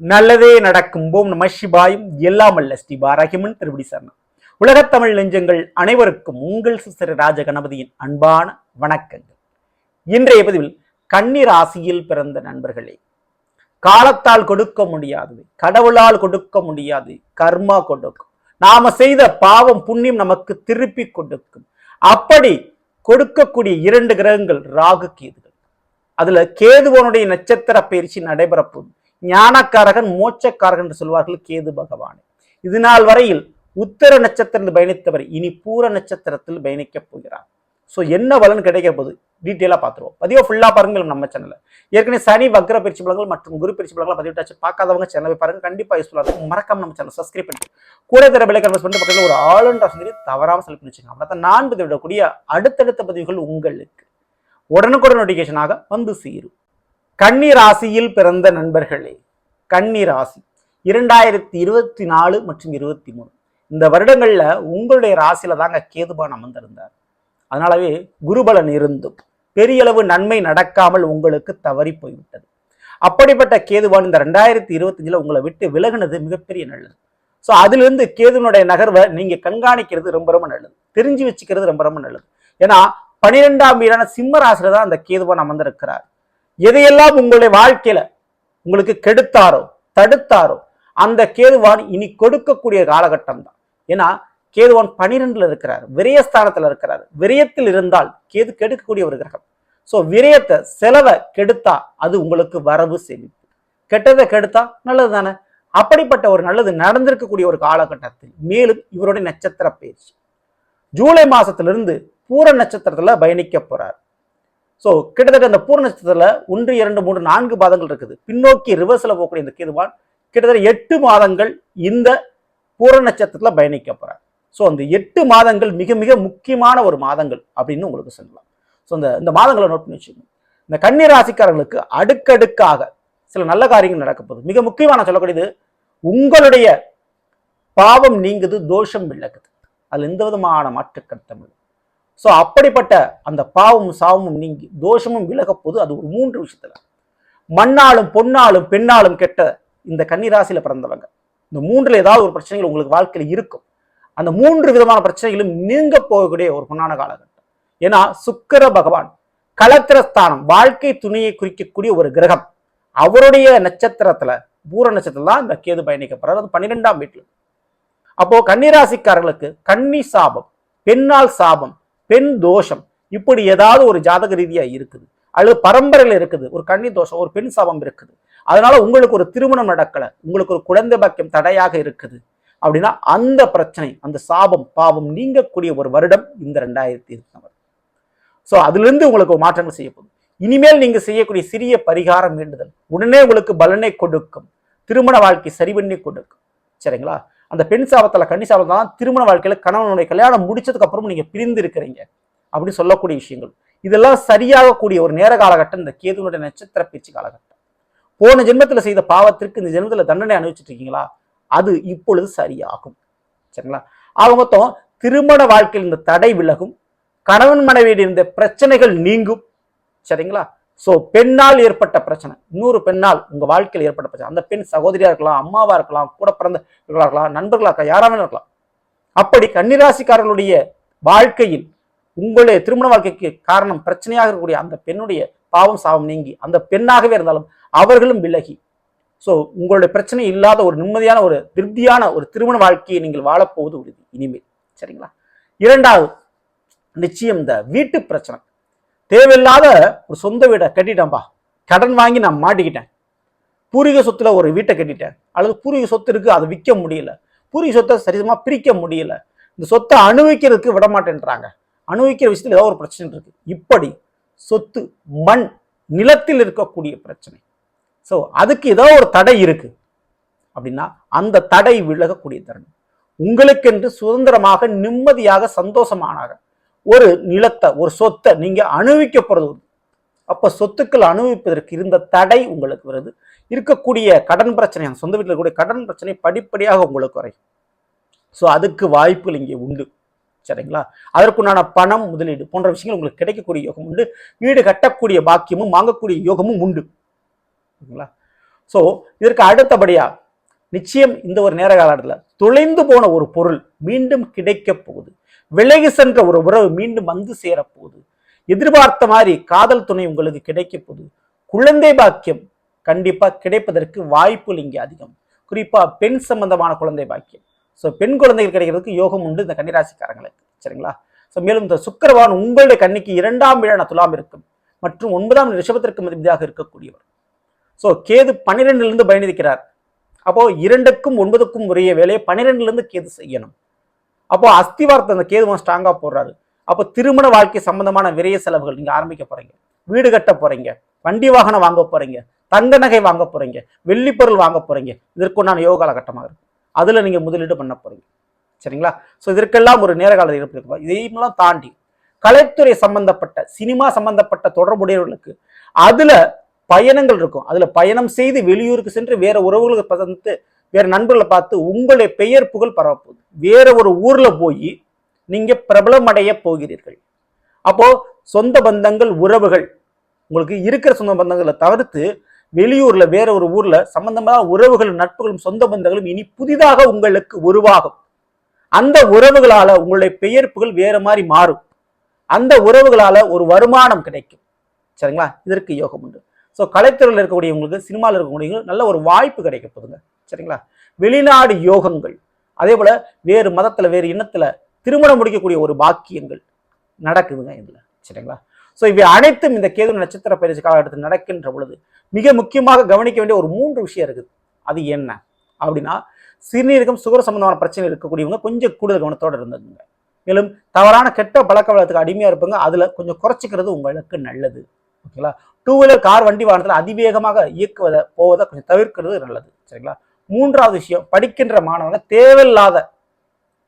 நல்லதே நடக்கும். போம் நம சிவாயும். எல்லாம் அல்ல ஸ்ரீ பாரகிமன் திருப்படி சரணம். உலகத்தமிழ் நெஞ்சங்கள் அனைவருக்கும் உங்கள் சிசிற ராஜ கணபதியின் அன்பான வணக்கங்கள். இன்றைய பதிவில் கன்னி ராசியில் பிறந்த நண்பர்களே காலத்தால் கொடுக்க முடியாதது கடவுளால் கொடுக்க முடியாது கர்மா கொடுக்கும். நாம செய்த பாவம் புண்ணியம் நமக்கு திருப்பி கொடுக்கும். அப்படி கொடுக்கக்கூடிய இரண்டு கிரகங்கள் ராகு கேதுகள். அதுல கேதுவனுடைய நட்சத்திர பயிற்சி நடைபெறப்போகுது ஞானக்காரகன் மோட்சக்காரகன் என்று சொல்வார்கள் கேது பகவான். இது நாள் வரையில் உத்தர நட்சத்திரத்தில் பயணித்தவர் இனி பூர நட்சத்திரத்தில் பயணிக்கப் போகிறார். ஸோ என்ன பலன் கிடைக்க போகுது? டீட்டெயிலாக பார்த்துருவோம். பதிவாக ஃபுல்லாக பாருங்கள் நம்ம சேனலில் ஏற்கனவே சனி வக்ர பயிற்சி பலங்கள் மற்றும் குரு பயிற்சி பலங்கள் பதிவிட்டாச்சு. பார்க்காதவங்க சேனலை பாருங்க. கண்டிப்பாக யூஸ்ஃபுல்லாக இருக்கும். மறக்காம நம்ம சேனல் சப்ஸ்கிரைப் பண்ணிட்டு கூட தர விலை கன்வெர்ஸ் பண்ணிட்டு பக்கத்தில் ஒரு ஆளுன்ற வசதி தவறாமல் செலக்ட் பண்ணி வச்சுக்கோங்க. அப்போ நான் பதிவிடக்கூடிய அடுத்தடுத்த பதிவுகள் உங்களுக்கு. உடனுக்குடன் நோட்டிஃபிகேஷனாக வந்து சேரும். கன்னி ராசியில் பிறந்த நண்பர்களே கன்னி ராசி இரண்டாயிரத்தி இருபத்தி நாலு மற்றும் இருபத்தி மூணு இந்த வருடங்களில் உங்களுடைய ராசியில தாங்க கேதுபான் அமர்ந்திருந்தார். அதனாலவே குருபலன் இருந்தும் பெரிய அளவு நன்மை நடக்காமல் உங்களுக்கு தவறி போய்விட்டது. அப்படிப்பட்ட கேதுபான் இந்த ரெண்டாயிரத்தி இருபத்தஞ்சில் உங்களை விட்டு விலகுனது மிகப்பெரிய நல்லது. ஸோ அதிலிருந்து கேதுனுடைய நகர்வை நீங்கள் கண்காணிக்கிறது ரொம்ப ரொம்ப நல்லது. தெரிஞ்சு வச்சுக்கிறது ரொம்ப ரொம்ப நல்லது. ஏன்னா பனிரெண்டாம் வீடான சிம்ம ராசியில தான் அந்த கேதுபான் அமர்ந்திருக்கிறார். எதையெல்லாம் உங்களுடைய வாழ்க்கையில உங்களுக்கு கெடுத்தாரோ தடுத்தாரோ அந்த கேதுவான் இனி கொடுக்கக்கூடிய காலகட்டம் தான் ஏன்னா கேதுவான் பனிரெண்டுல இருக்கிறார் விரயஸ்தானத்துல இருக்கிறார். விரயத்தில் இருந்தால் கேது கெடுக்கக்கூடிய ஒரு கிரகம். ஸோ விரயத்தை செலவை கெடுத்தா அது உங்களுக்கு வரவு சேமிப்பு கெட்டதை கெடுத்தா நல்லது தானே? அப்படிப்பட்ட ஒரு நல்லது நடந்திருக்கக்கூடிய ஒரு காலகட்டத்தில் மேலும் இவருடைய நட்சத்திர பயிற்சி. ஜூலை மாசத்திலிருந்து பூர நட்சத்திரத்துல பயணிக்க போறார். ஸோ கிட்டத்தட்ட இந்த பூர்ண நட்சத்திரத்துல ஒன்று இரண்டு மூன்று நான்கு பாதங்கள் இருக்குது. பின்னோக்கி ரிவர்ஸில் போகக்கூடிய இந்த கேதுவான் கிட்டத்தட்ட எட்டு மாதங்கள் இந்த பூர நட்சத்திரத்துல பயணிக்க போறார். ஸோ அந்த எட்டு மாதங்கள் மிக மிக முக்கியமான ஒரு மாதங்கள் அப்படின்னு உங்களுக்கு சொல்லலாம். ஸோ இந்த இந்த மாதங்களை நோட் பண்ணி வச்சுக்கணும் இந்த கன்னி ராசிக்காரர்களுக்கு அடுக்கடுக்காக சில நல்ல காரியங்கள் நடக்கப்போகுது மிக முக்கியமான சொல்லக்கூடியது உங்களுடைய பாவம் நீங்குது தோஷம் விளக்குது அதில் எந்த விதமான மாற்றுக்கருத்தம் இல்லை. ஸோ அப்படிப்பட்ட அந்த பாவமும் சாவமும் நீங்கி தோஷமும் விலகப்போது அது ஒரு மூன்று விஷயத்துல. மண்ணாலும் பொன்னாலும் பெண்ணாலும் கெட்ட இந்த கன்னிராசியில் பிறந்தவங்க. இந்த மூன்றில் ஏதாவது ஒரு பிரச்சனைகள் உங்களுக்கு வாழ்க்கையில் இருக்கும். அந்த மூன்று விதமான பிரச்சனைகளும் நீங்க போகக்கூடிய ஒரு பொன்னான காலகட்டம். ஏன்னா சுக்கிர பகவான் கலத்திரஸ்தானம் வாழ்க்கை துணையை குறிக்கக்கூடிய ஒரு கிரகம். அவருடைய நட்சத்திரத்துல பூர நட்சத்திரம் தான் இந்த கேது பயணிக்க அது பன்னிரெண்டாம் வீட்டில். அப்போ கன்னிராசிக்காரர்களுக்கு கன்னி சாபம் பெண்ணால் சாபம் பெண் தோஷம். இப்படி ஏதாவது ஒரு ஜாதக ரீதியா இருக்குது. அல்லது பரம்பரையில் இருக்குது. ஒரு கன்னி தோஷம் ஒரு பெண் சாபம் இருக்குது. அதனால உங்களுக்கு ஒரு திருமணம் நடக்கல. உங்களுக்கு ஒரு குழந்தை பாக்கியம் தடையாக இருக்குது. அப்படின்னா அந்த பிரச்சனை அந்த சாபம் பாவம் நீங்கக்கூடிய ஒரு வருடம் இந்த ரெண்டாயிரத்தி இருபத்தி ஸோ அதுலேருந்து உங்களுக்கு மாற்றங்கள் செய்யப்படும் இனிமேல் நீங்க செய்யக்கூடிய சிறிய பரிகாரம் வேண்டுதல். உடனே உங்களுக்கு பலனை கொடுக்கும். திருமண வாழ்க்கை சரி பண்ணி கொடுக்கும். சரிங்களா? அந்த பெண் சாபத்தில் கன்னி சாபம் தான் திருமண வாழ்க்கையில கணவனுடைய கல்யாணம் முடிச்சதுக்கு அப்புறம் நீங்க பிரிந்து இருக்கிறீங்க அப்படின்னு சொல்லக்கூடிய விஷயங்கள். இதெல்லாம் சரியாகக்கூடிய ஒரு நேர காலகட்டம் இந்த கேதுனுடைய நட்சத்திர பேச்சு காலகட்டம். போன ஜென்மத்தில் செய்த பாவத்திற்கு இந்த ஜென்மத்தில் தண்டனை அனுபவிச்சுட்டு இருக்கீங்களா? அது இப்பொழுது சரியாகும். சரிங்களா? ஆக மொத்தம் திருமண வாழ்க்கையில் இந்த தடை விலகும். கணவன் மனைவியில் இருந்த பிரச்சனைகள் நீங்கும். சரிங்களா? ஸோ பெண்ணால் ஏற்பட்ட பிரச்சனை. இன்னொரு பெண்ணால் உங்கள் வாழ்க்கையில் ஏற்பட்ட பிரச்சனை. அந்த பெண் சகோதரியாக இருக்கலாம் அம்மாவாக இருக்கலாம் கூட பிறந்தவர்களாக இருக்கலாம் நண்பர்களாக இருக்கலாம் யாராவது இருக்கலாம். அப்படி கன்னிராசிக்காரர்களுடைய வாழ்க்கையில் உங்களுடைய திருமண வாழ்க்கைக்கு காரணம் பிரச்சனையாக இருக்கக்கூடிய அந்த பெண்ணுடைய பாவம் சாபம் நீங்கி அந்த பெண்ணாகவே இருந்தாலும் அவர்களும் விலகி. ஸோ உங்களுடைய பிரச்சனை இல்லாத ஒரு நிம்மதியான ஒரு திருப்தியான ஒரு திருமண வாழ்க்கையை நீங்கள் வாழப்போவது உறுதி. இனிமேல். சரிங்களா? இரண்டாவது நிச்சயம் இந்த வீட்டு பிரச்சனை. தேவையில்லாத ஒரு சொந்த வீடை கட்டிட்டேன்ப்பா கடன் வாங்கி நான் மாட்டிக்கிட்டேன். பூர்வீக சொத்துல ஒரு வீட்டை கட்டிட்டேன். அல்லது பூர்வீக சொத்து இருக்குது அதை விற்க முடியல. பூர்வீக சொத்தை சரிசமாக பிரிக்க முடியல. இந்த சொத்தை அனுபவிக்கிறதுக்கு விட மாட்டேன்றாங்க அனுபவிக்கிற விஷயத்தில் ஏதோ ஒரு பிரச்சனை இருக்குது இப்படி சொத்து மண் நிலத்தில் இருக்கக்கூடிய பிரச்சனை. ஸோ அதுக்கு ஏதோ ஒரு தடை இருக்குது அப்படின்னா அந்த தடை விலகக்கூடிய தருணம். உங்களுக்கென்று சுதந்திரமாக நிம்மதியாக சந்தோஷமானாக ஒரு நிலத்தை ஒரு சொத்தை நீங்கள் அனுபவிக்க அப்போ சொத்துக்கள் அனுபவிப்பதற்கு இருந்த தடை உங்களுக்கு வருது. இருக்கக்கூடிய கடன் பிரச்சனை அந்த சொந்த வீட்டில் இருக்கக்கூடிய கடன் பிரச்சனை படிப்படியாக உங்களுக்கு குறையும். ஸோ அதுக்கு வாய்ப்புகள் இங்கே உண்டு. சரிங்களா? அதற்குண்டான பணம் முதலீடு போன்ற விஷயங்கள் உங்களுக்கு கிடைக்கக்கூடிய யோகம் உண்டு. வீடு கட்டக்கூடிய பாக்கியமும் வாங்கக்கூடிய யோகமும் உண்டு. சரிங்களா? ஸோ இதற்கு அடுத்தபடியாக நிச்சயம் இந்த ஒரு நேர காலத்தில் தொலைந்து போன ஒரு பொருள் மீண்டும் கிடைக்கப் போகுது. விலகி சென்ற ஒரு உறவு மீண்டும் வந்து சேரப்போகுது. எதிர்பார்த்த மாதிரி காதல் துணை உங்களுக்கு கிடைக்க போகுது. குழந்தை பாக்கியம் கண்டிப்பாக கிடைப்பதற்கு வாய்ப்புகள் இங்கே அதிகம். குறிப்பாக பெண் சம்பந்தமான குழந்தை பாக்கியம். ஸோ பெண் குழந்தைகள் கிடைக்கிறதுக்கு யோகம் உண்டு இந்த கன்னிராசிக்காரங்களுக்கு. சரிங்களா? ஸோ மேலும் இந்த சுக்கரவான் உங்களுடைய கண்ணிக்கு இரண்டாம் வீழான துலாம் இருக்கும். மற்றும் ஒன்பதாம் ரிஷபத்திற்கு மதிப்பாக இருக்கக்கூடியவர். ஸோ கேது பன்னிரெண்டிலிருந்து பயணிக்கிறார். அப்போ இரண்டுக்கும் ஒன்பதுக்கும் உரிய வேலையை பன்னிரெண்டுலேருந்து கேது செய்யணும். அப்போ அஸ்திவாரத்தை அந்த கேதுவன் ஸ்ட்ராங்காக போடுறாரு. அப்போ திருமண வாழ்க்கை சம்பந்தமான விரைய செலவுகள் நீங்கள் ஆரம்பிக்க போகிறீங்க வீடு கட்ட போகிறீங்க வண்டி வாகனம் வாங்க போகிறீங்க தங்க நகை வாங்க போகிறீங்க வெள்ளிப்பொருள் வாங்க போகிறீங்க இதற்குண்டான யோக காலகட்டமாக இருக்கும் அதில் நீங்கள் முதலீடு பண்ண போகிறீங்க சரிங்களா? ஸோ இதற்கெல்லாம் ஒரு நேர கால இருப்பு இதையெல்லாம் தாண்டி கலைத்துறை சம்பந்தப்பட்ட சினிமா சம்பந்தப்பட்ட தொடர்புடையவர்களுக்கு அதில் பயணங்கள் இருக்கும். அதில் பயணம் செய்து வெளியூருக்கு சென்று வேற உறவுகளுக்கு பார்த்து வேற நண்பர்களை பார்த்து உங்களுடைய பெயர் புகழ் பரவப்போகுது. வேற ஒரு ஊரில் போய் நீங்கள் பிரபலமடைய போகிறீர்கள். அப்போது சொந்த பந்தங்கள் உறவுகள் உங்களுக்கு இருக்கிற சொந்த பந்தங்களை தவிர்த்து வெளியூரில் வேற ஒரு ஊரில் சம்பந்தமான உறவுகளும் நட்புகளும் சொந்த பந்தங்களும் இனி புதிதாக உங்களுக்கு உருவாகும். அந்த உறவுகளால் உங்களுடைய பெயர் புகழ் வேற மாதிரி மாறும். அந்த உறவுகளால் ஒரு வருமானம் கிடைக்கும். சரிங்களா? இதற்கு யோகம் உண்டு. ஸோ கலைத்துறையில் இருக்கக்கூடியவங்களுக்கு சினிமாவில் இருக்கக்கூடியவங்களுக்கு நல்ல ஒரு வாய்ப்பு கிடைக்க போதுங்க சரிங்களா? வெளிநாடு யோகங்கள். அதே போல் வேறு மதத்தில் வேறு இனத்தில் திருமணம் முடிக்கக்கூடிய ஒரு பாக்கியங்கள் நடக்குதுங்க இதில். சரிங்களா? ஸோ இவை அனைத்தும் இந்த கேது நட்சத்திர பயிற்சி காலகட்டத்தில் நடக்கின்ற பொழுது மிக முக்கியமாக கவனிக்க வேண்டிய ஒரு மூன்று விஷயம் இருக்குது. அது என்ன? அப்படின்னா சிறுநீரகம் சுகர் சம்பந்தமான பிரச்சனை இருக்கக்கூடியவங்க கொஞ்சம் கூடுதல் கவனத்தோடு இருந்ததுங்க மேலும் தவறான கெட்ட பழக்க வழக்கத்துக்கு அடிமையாக இருப்பாங்க அதில் கொஞ்சம் குறைச்சிக்கிறது உங்களுக்கு நல்லது. ஓகேங்களா? டூ வீலர் கார் வண்டி வாகனத்தில் அதிவேகமாக இயக்குவதை போவதை கொஞ்சம் தவிர்க்கிறது நல்லது. சரிங்களா? மூன்றாவது விஷயம் படிக்கின்ற மாணவர்கள் தேவையில்லாத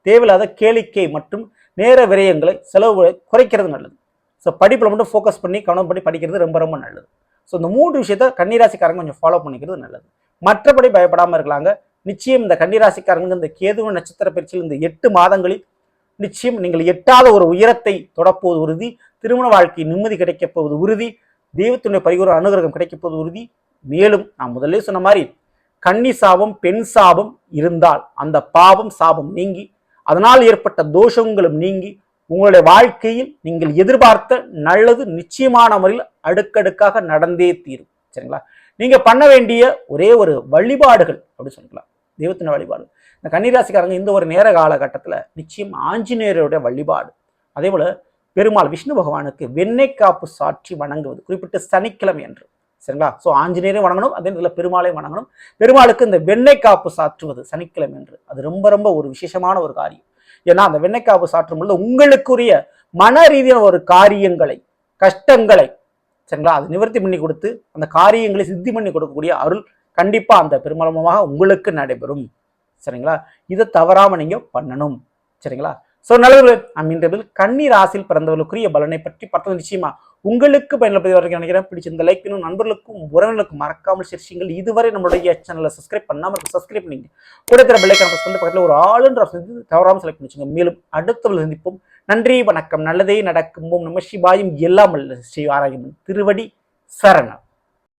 தேவையில்லாத கேளிக்கை மற்றும் நேர விரயங்களை செலவுகளை குறைக்கிறது நல்லது. ஸோ படிப்பில் மட்டும் ஃபோக்கஸ் பண்ணி கவனம் பண்ணி படிக்கிறது ரொம்ப ரொம்ப நல்லது. ஸோ இந்த மூன்று விஷயத்த கன்னிராசிக்காரங்க கொஞ்சம் ஃபாலோ பண்ணிக்கிறது நல்லது. மற்றபடி பயப்படாமல் இருக்கலாங்க. நிச்சயம் இந்த கன்னிராசிக்காரங்க இந்த கேதுவ நட்சத்திர பயிற்சியில் இந்த எட்டு மாதங்களில் நிச்சயம் நீங்கள் எட்டாத ஒரு உயரத்தை தொடப்போவது உறுதி திருமண வாழ்க்கை நிம்மதி கிடைக்கப் போவது உறுதி தெய்வத்தினுடைய பரிகூர அனுகிரகம் கிடைக்கப்போது உறுதி. மேலும் நான் முதல்ல சொன்ன மாதிரி கன்னி சாபம் பெண் சாபம் இருந்தால் அந்த பாவம் சாபம் நீங்கி அதனால் ஏற்பட்ட தோஷங்களும் நீங்கி உங்களுடைய வாழ்க்கையில் நீங்கள் எதிர்பார்த்த நல்லது நிச்சயமான முறையில் அடுக்கடுக்காக நடந்தே தீரும். சரிங்களா? நீங்க பண்ண வேண்டிய ஒரே ஒரு வழிபாடுகள் அப்படின்னு சொல்லிக்கலாம் தெய்வத்தின வழிபாடு. இந்த கன்னிராசிக்காரங்க இந்த ஒரு நேர காலகட்டத்தில் நிச்சயம் ஆஞ்சநேயருடைய வழிபாடு. அதே போல பெருமாள் விஷ்ணு பகவானுக்கு வெண்ணெய் காப்பு சாற்றி வணங்குவது குறிப்பிட்ட சனிக்கிழமை என்று சரிங்களா? ஸோ ஆஞ்சநேயரையும் வணங்கணும் அதே நேரத்தில் பெருமாளையும் வணங்கணும். பெருமாளுக்கு இந்த வெண்ணெய் காப்பு சாற்றுவது சனிக்கிழமை என்று அது ரொம்ப ரொம்ப ஒரு விசேஷமான ஒரு காரியம். ஏன்னா அந்த வெண்ணெய் காப்பு சாற்றும் பொழுது உங்களுக்குரிய மன ரீதியான ஒரு காரியங்களை கஷ்டங்களை சரிங்களா? அது நிவர்த்தி பண்ணி கொடுத்து அந்த காரியங்களை சித்தி பண்ணி கொடுக்கக்கூடிய அருள் கண்டிப்பாக அந்த பெருமளமாக உங்களுக்கு நடைபெறும். சரிங்களா? இதை தவறாமல் நீங்கள் பண்ணணும். சரிங்களா? ஸோ நல்லது அமீன்றபில் கன்னி ராசியில் பிறந்தவர்களுக்குரிய பலனை பற்றி பார்த்தது நிச்சயமா. உங்களுக்கு பயனுள்ள வரைக்கும் நினைக்கிறேன். பிடிச்சிருந்த லைக் இன்னும் நண்பர்களுக்கும் உறவினர்களுக்கும் மறக்காமல் சிரிச்சிங்கள் இதுவரை நம்மளுடைய சேனலை சப்ஸ்கிரைப் பண்ணாமல் சப்ஸ்கிரைப் பண்ணிங்க. கூட தர பெல்லைக்கான ப்ரெஸ் பக்கத்தில் ஒரு ஆளுன்ற ஆப்ஷன் தவறாமல் செலக்ட் பண்ணிச்சுங்க. மேலும் அடுத்தவர்கள் சந்திப்போம். நன்றி வணக்கம். நல்லதே நடக்கும் நம்ம நம சிவாயும். எல்லாம் ஸ்ரீ ஆராயும் திருவடி சரணம்.